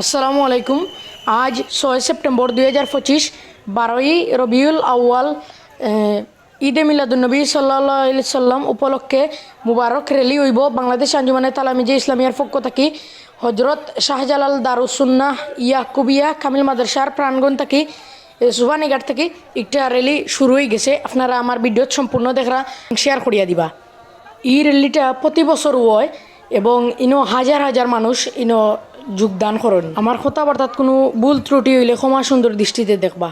আসসালামু আলাইকুম। আজ ছয় সেপ্টেম্বর দুই হাজার পঁচিশ, বারোই রবিউল আউয়াল ঈদে মিলাদুলনবী সাল্লাহ সাল্লাম উপলক্ষে মুবারক রেলি হইব। বাংলাদেশ আঞ্জুমানে তালামিজে ইসলামিয়ার পক্ষ থাকি হজরত শাহজালাল দারুসুন্নাহ ইয়াকুবিয়া কামিল মাদ্রাসার প্রাণগণ থাকি সুবানীঘাট থেকে, একটা রেলি শুরু হয়ে গেছে। আপনারা আমার ভিডিও সম্পূর্ণ দেখরা, শেয়ার করিয়া দিবা। এই র্যালিটা প্রতি বছর হয় এবং ইনো হাজার হাজার মানুষ ইনো যোগদান করেন। আমার কথাবার্তাত কোনো ভুল ত্রুটি হইলে ক্ষমা সুন্দর দৃষ্টিতে দেখবা।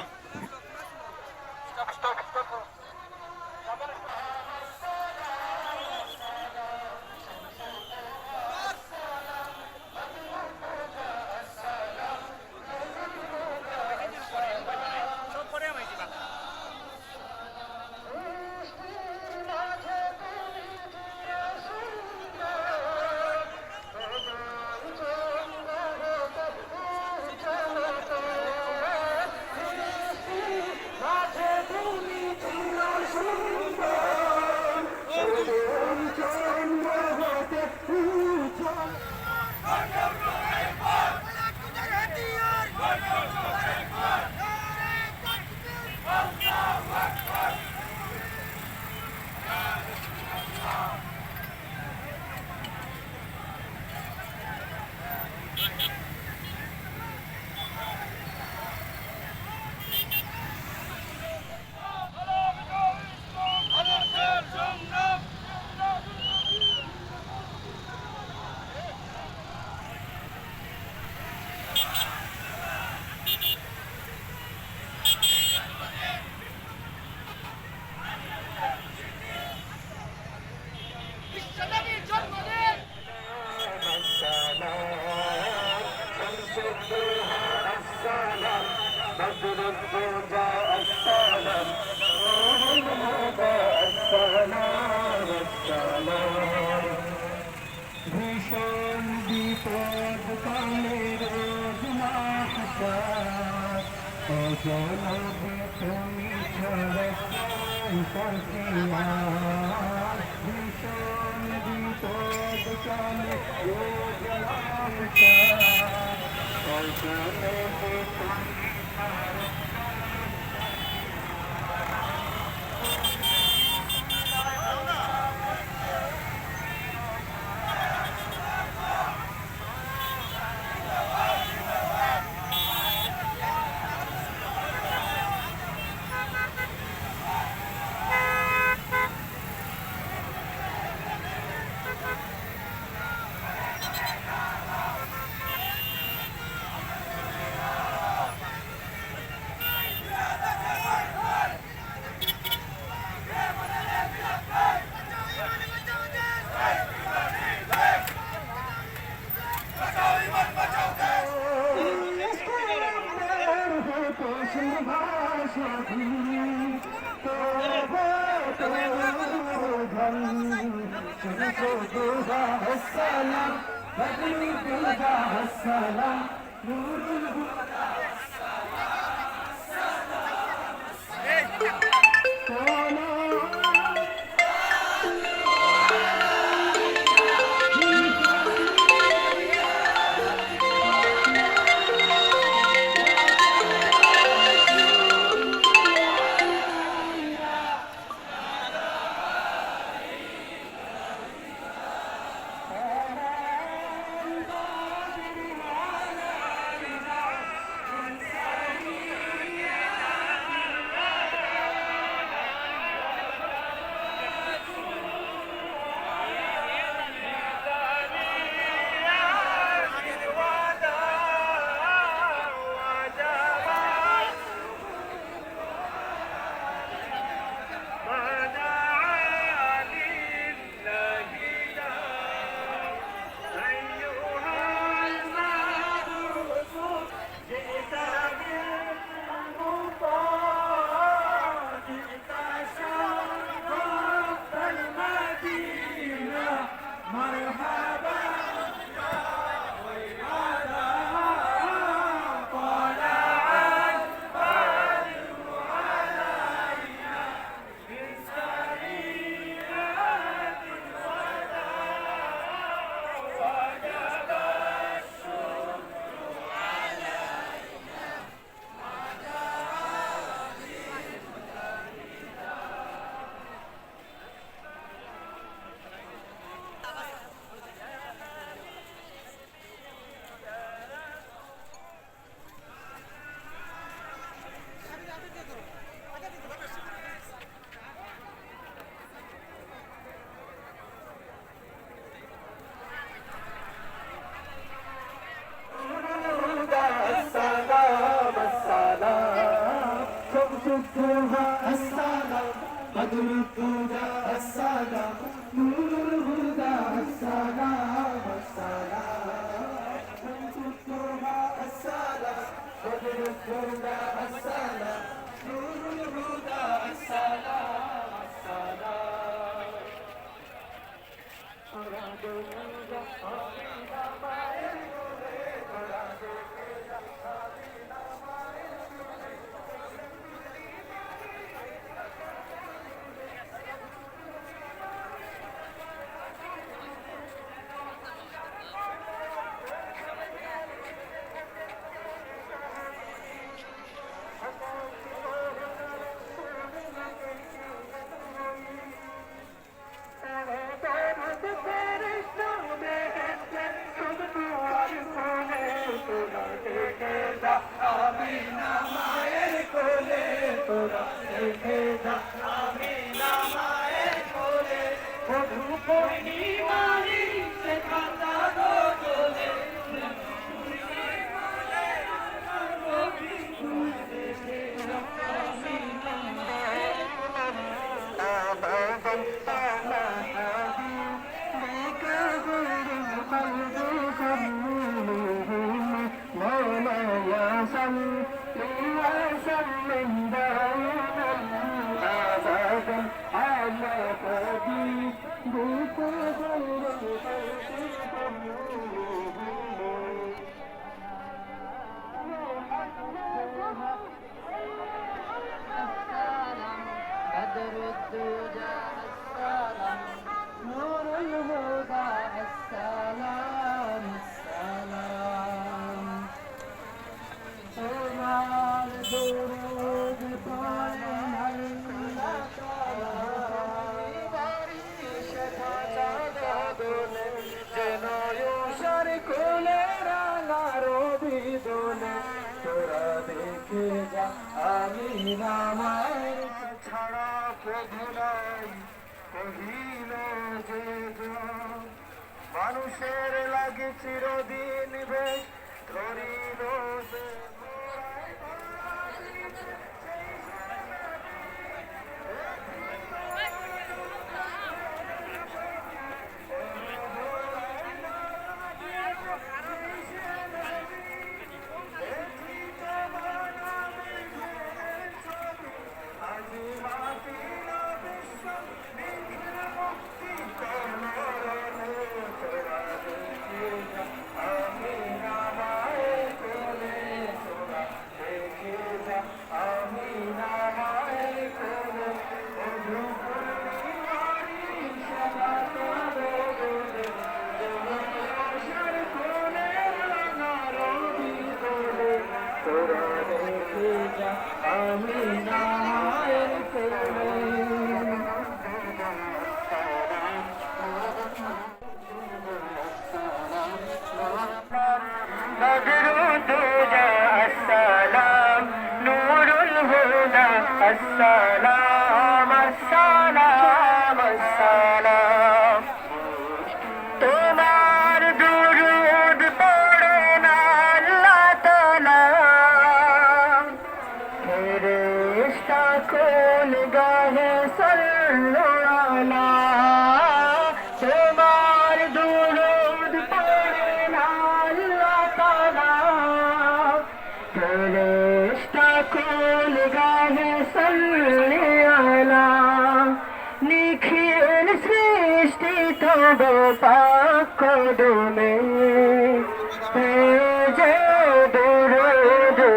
তুমি ছাড়া ভীষণ বিপদ কালে তুমি ছাড়া السلام بدر الهدى السلام نور الهدى হুদা আসসালা নুরুল হুদা আসসালা আসসালা মানুষের লাগে চিরদিন বেশ ধরিল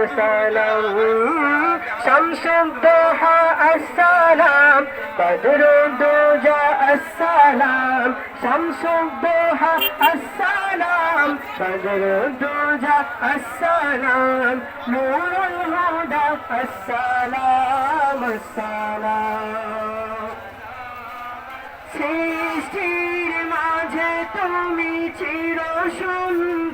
سلام شمس الضحى السلام بدر الدجى السلام شمس الضحى السلام بدر الدجى السلام نور الهدى السلام السلام সৃষ্টির মাঝে তুমি চির সুন্দর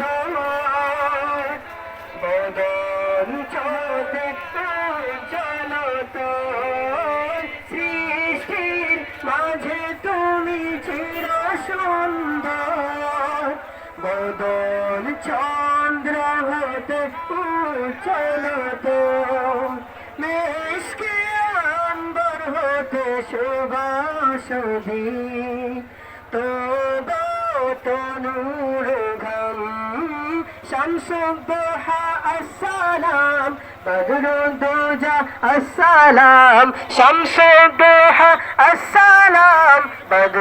সুবাসদি তো তনুর ঘম। শামসুদ্দোহা আসসালাম বদরুদ্দোজা আসসালাম। শামসুদ্দোহা আসসালাম বদরুদ্দোজা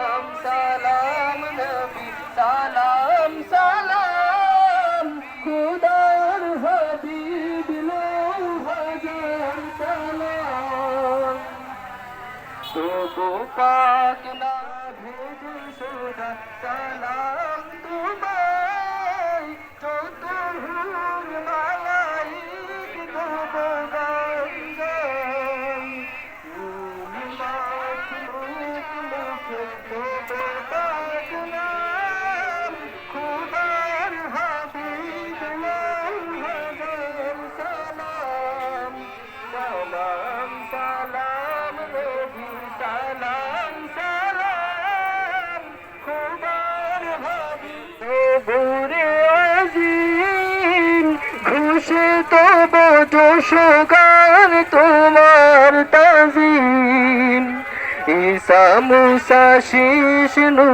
তব যশোগান তোমার তাজিম। ঈসা মুসা শিষ্ণু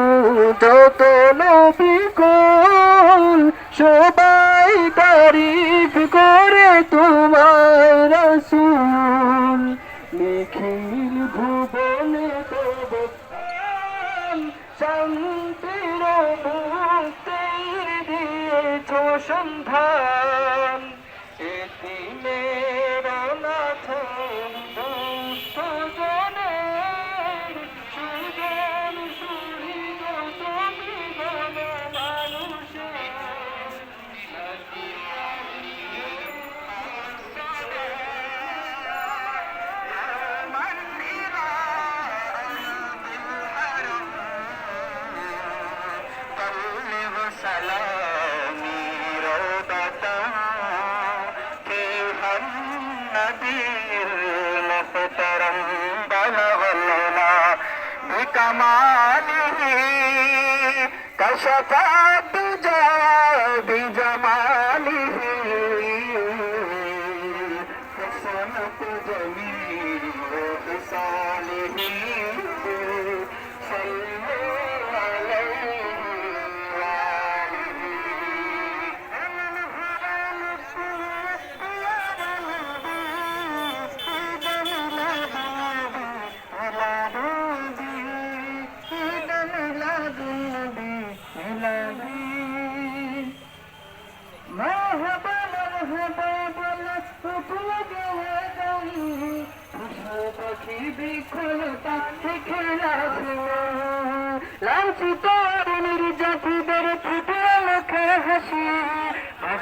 যত নবী কোন সবাই তারিফ করে তোমার রসুল। নিখিল ভুবনে তব শান্তির মুক্তির দিয়েছ সন্ধান Papa.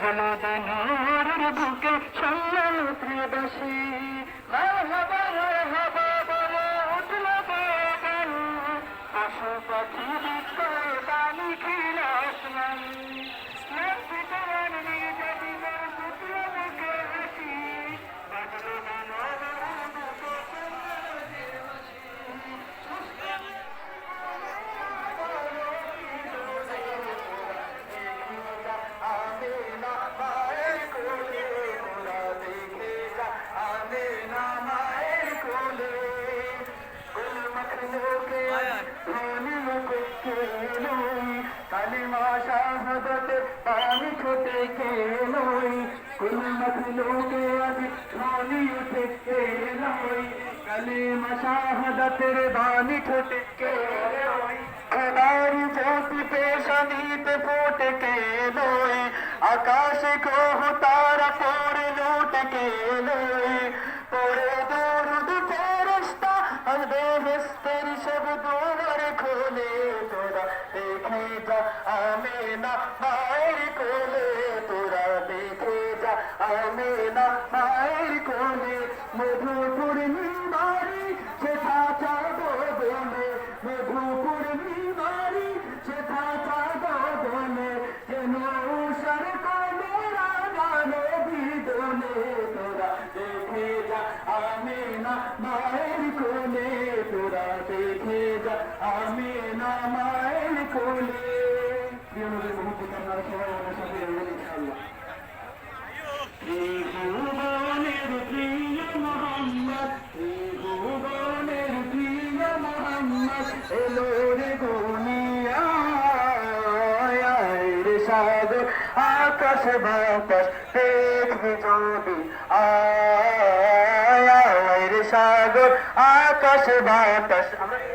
পাগল দিনের বুকে প্রিয়দাসী মারহাবা মারহাবা পানি ছোটে কে নই কুল মখলুকে আজি ধ্বনি উঠে কে নই কালিমা শাহাদাতের বাণী ছোটে কে খোদার জ্যোতি পেশানিতে ফোটে কে নই আকাশে তারা পড়ে লুটে কে পড়ে দরুদ ফেরেশতা আর বেহেশতের সব দুয়ার খোলে তোরা, দেখে যা আমেনা মায়ের কোলে প্রিয় নবীর মহব্বত আপনারা সবাই আমার সাথে রইবেন ইনশাআল্লাহ ত্রিভুবনের প্রিয় মোহাম্মদ ত্রিভুবনের প্রিয় মোহাম্মদ এলো আকাশ বাতাস আয় সাগর আকাশ বাতাস আমরা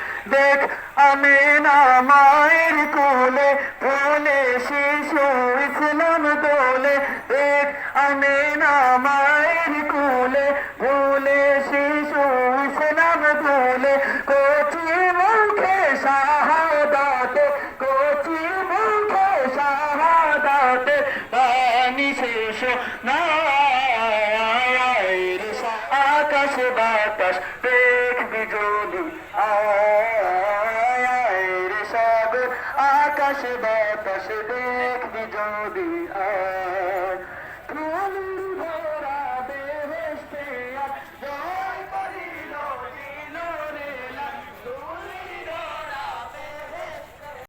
দেখ, আমি না মায়ের কোলে ফুলে শিশু ইসলাম দোলে দেখ, আমি না মায়ের কোলে ফুলে শিশু ইসলাম দোলে